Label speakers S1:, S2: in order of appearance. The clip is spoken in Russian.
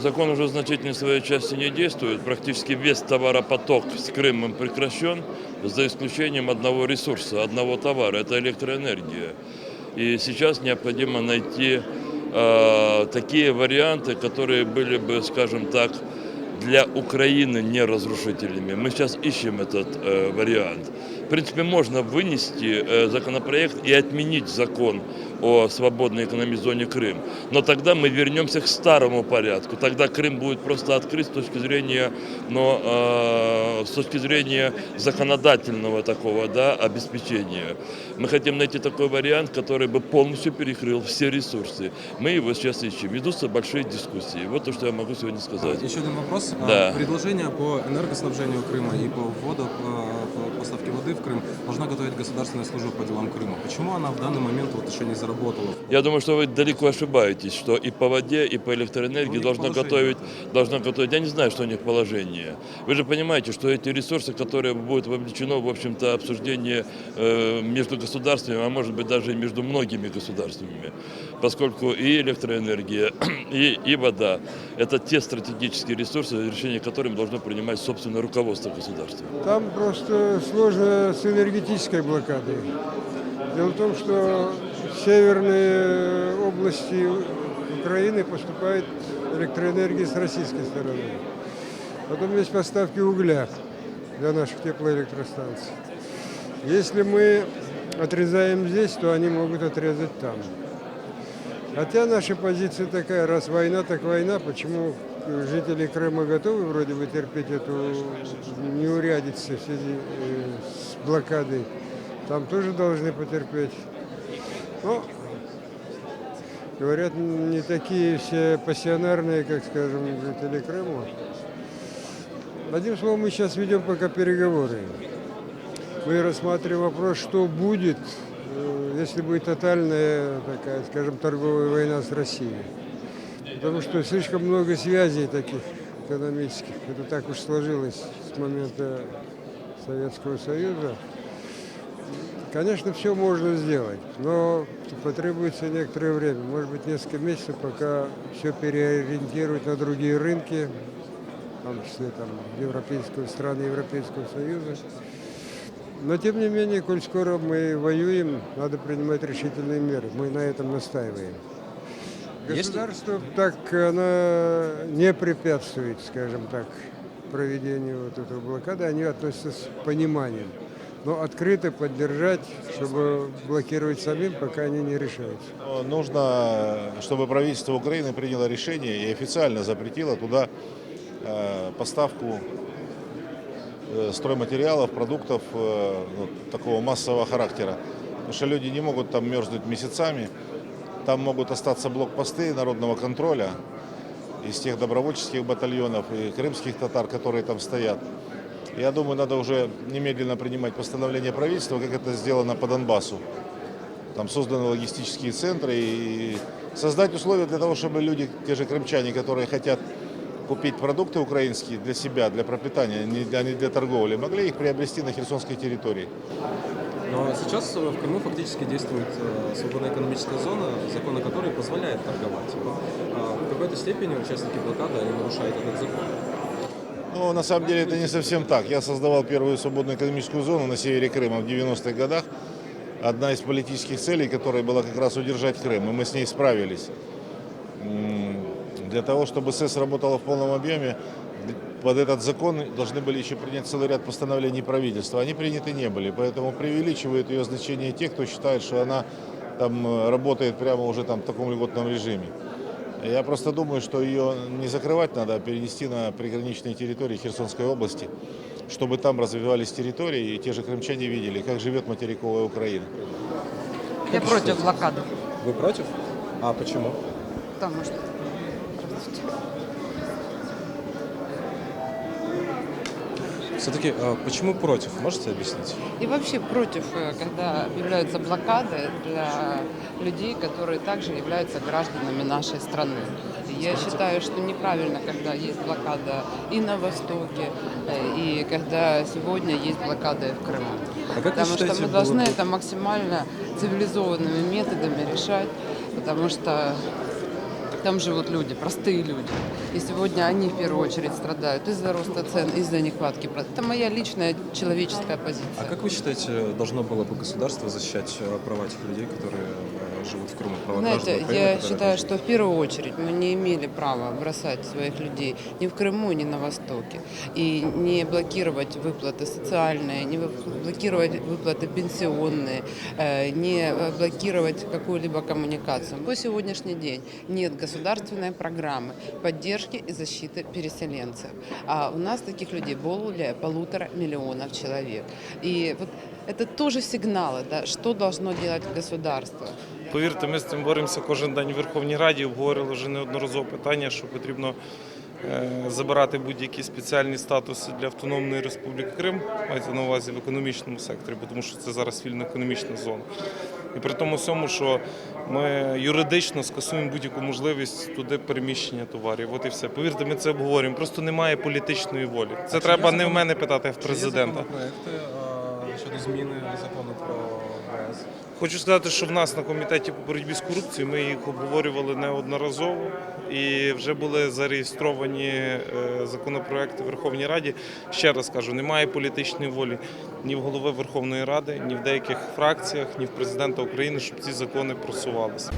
S1: Закон уже в значительной своей части не действует. Практически весь товаропоток с Крымом прекращен, за исключением одного ресурса, одного товара – это электроэнергия. И сейчас необходимо найти э, такие варианты, которые были бы, скажем так, для Украины не разрушительными. Мы сейчас ищем этот э, вариант. В принципе, можно вынести э, законопроект и отменить закон о свободной экономической зоне Крым. Но тогда мы вернемся к старому порядку. Тогда Крым будет просто открыт с точки зрения, но, э, с точки зрения законодательного такого да, обеспечения. Мы хотим найти такой вариант, который бы полностью перекрыл все ресурсы. Мы его сейчас ищем. Ведутся большие дискуссии. Вот то, что я могу сегодня сказать.
S2: Еще один вопрос. А,
S1: Да.
S2: Предложение по энергоснабжению Крыма и по вводу э, по поставке воды в Крым должна готовить Государственная служба по делам Крыма. Почему она в данный момент вот еще не заработала?
S1: Я думаю, что вы далеко ошибаетесь, что и по воде, и по электроэнергии
S2: положение.
S1: готовить, должно готовить. Я не знаю, что у них положение. Вы же понимаете, что эти ресурсы, которые будут вовлечено, в общем-то, обсуждение э, между государствами, а может быть даже и между многими государствами, поскольку и электроэнергия, и, и вода – это те стратегические ресурсы, решение которым должно принимать собственное руководство государства.
S3: Там просто сложно с энергетической блокадой. Дело в том, что в северные области Украины поступает электроэнергия с российской стороны. Потом есть поставки угля для наших теплоэлектростанций. Если мы отрезаем здесь, то они могут отрезать там. Хотя наша позиция такая, раз война, так война, почему жители Крыма готовы вроде бы терпеть эту неурядицу в связи э, с блокадой, там тоже должны потерпеть. Но, говорят, не такие все пассионарные, как, скажем, жители Крыма. Одним словом, мы сейчас ведем пока переговоры. Мы рассматриваем вопрос, что будет, э, если будет тотальная такая, скажем, торговая война с Россией. Потому что слишком много связей таких экономических. Это так уж сложилось с момента Советского Союза. Конечно, все можно сделать, но потребуется некоторое время, может быть, несколько месяцев, пока все переориентируют на другие рынки, в том числе там, европейского, страны Европейского Союза. Но, тем не менее, коль скоро мы воюем, надо принимать решительные меры. Мы на этом настаиваем. Государство так оно не препятствует, скажем так, проведению вот этого блокады. Они относятся с пониманием. Но открыто поддержать, чтобы блокировать самим, пока они не решаются.
S4: Но Нужно, чтобы правительство Украины приняло решение и официально запретило туда э, поставку э, стройматериалов, продуктов э, ну, такого массового характера. Потому что люди не могут там мерзнуть месяцами. Там могут остаться блокпосты народного контроля из тех добровольческих батальонов и крымских татар, которые там стоят. Я думаю, надо уже немедленно принимать постановление правительства, как это сделано по Донбассу. Там созданы логистические центры и создать условия для того, чтобы люди, те же крымчане, которые хотят купить продукты украинские для себя, для пропитания, для, не для торговли, могли их приобрести на херсонской территории.
S2: Но сейчас э, в Крыму фактически действует э, свободная экономическая зона, закон о которой позволяет торговать. А в какой-то степени участники блокады они нарушают этот закон.
S4: Но на самом деле это не совсем так. Я создавал первую свободную экономическую зону на севере Крыма в 90-х годах. Одна из политических целей, которая была как раз удержать Крым, и мы с ней справились. Для того, чтобы СЭС работала в полном объеме, под этот закон должны были еще принять целый ряд постановлений правительства. Они приняты не были, поэтому преувеличивают ее значение те, кто считает, что она там э, работает прямо уже там в таком льготном режиме. Я просто думаю, что ее не закрывать надо, а перенести на приграничные территории Херсонской области, чтобы там развивались территории, и те же крымчане видели, как живет материковая Украина.
S5: Я против блокады.
S2: Вы против? А почему?
S5: Потому что...
S2: Все-таки э, почему против? Можете объяснить?
S5: И вообще против, э, когда объявляются блокады для людей, которые также являются гражданами нашей страны. Я считаю, что неправильно, когда есть блокада и на Востоке, э, и когда сегодня есть блокада и в Крыму.
S2: А
S5: Потому что
S2: считаете,
S5: мы
S2: было
S5: должны
S2: бы-
S5: это максимально цивилизованными методами решать, потому что Там живут люди, простые люди. И сегодня они в первую очередь страдают из-за роста цен, из-за нехватки. Это моя личная человеческая позиция.
S2: А как вы считаете, должно было бы государство защищать э, права этих людей, которые э, живут в Крыму, права
S5: Знаете,
S2: Украины,
S5: я считаю, что в первую очередь мы не имели права бросать своих людей ни в Крыму, ни на Востоке. И не блокировать выплаты социальные, не блокировать выплаты пенсионные, э, не блокировать какую-либо коммуникацию. По сегодняшний день нет государственной программы поддержки и защиты переселенцев. А у нас таких людей более полутора миллионов человек. И вот это тоже сигналы, да, что должно делать государство.
S6: Повірте, ми з цим боремося кожен день у Верховній Раді. Обговорили вже неодноразово питання, що потрібно е, забирати будь-які спеціальні статуси для Автономної Республіки Крим, мається на увазі в економічному секторі, бо тому що це зараз вільна економічна зона. І при тому всьому, що ми юридично скасуємо будь-яку можливість туди переміщення товарів. От і все. Повірте, ми це обговорюємо. Просто немає політичної волі. Це треба не в мене питати, а в
S2: Чи є
S6: президента.
S2: законопроекти е, щодо зміни закону про?
S6: Хочу сказати, що в нас на комітеті по боротьбі з корупцією ми їх обговорювали неодноразово і вже були зареєстровані е, законопроекти в Верховній Раді. Ще раз кажу, немає політичної волі ні в голови Верховної Ради, ні в деяких фракціях, ні в президента України, щоб ці закони просувалися.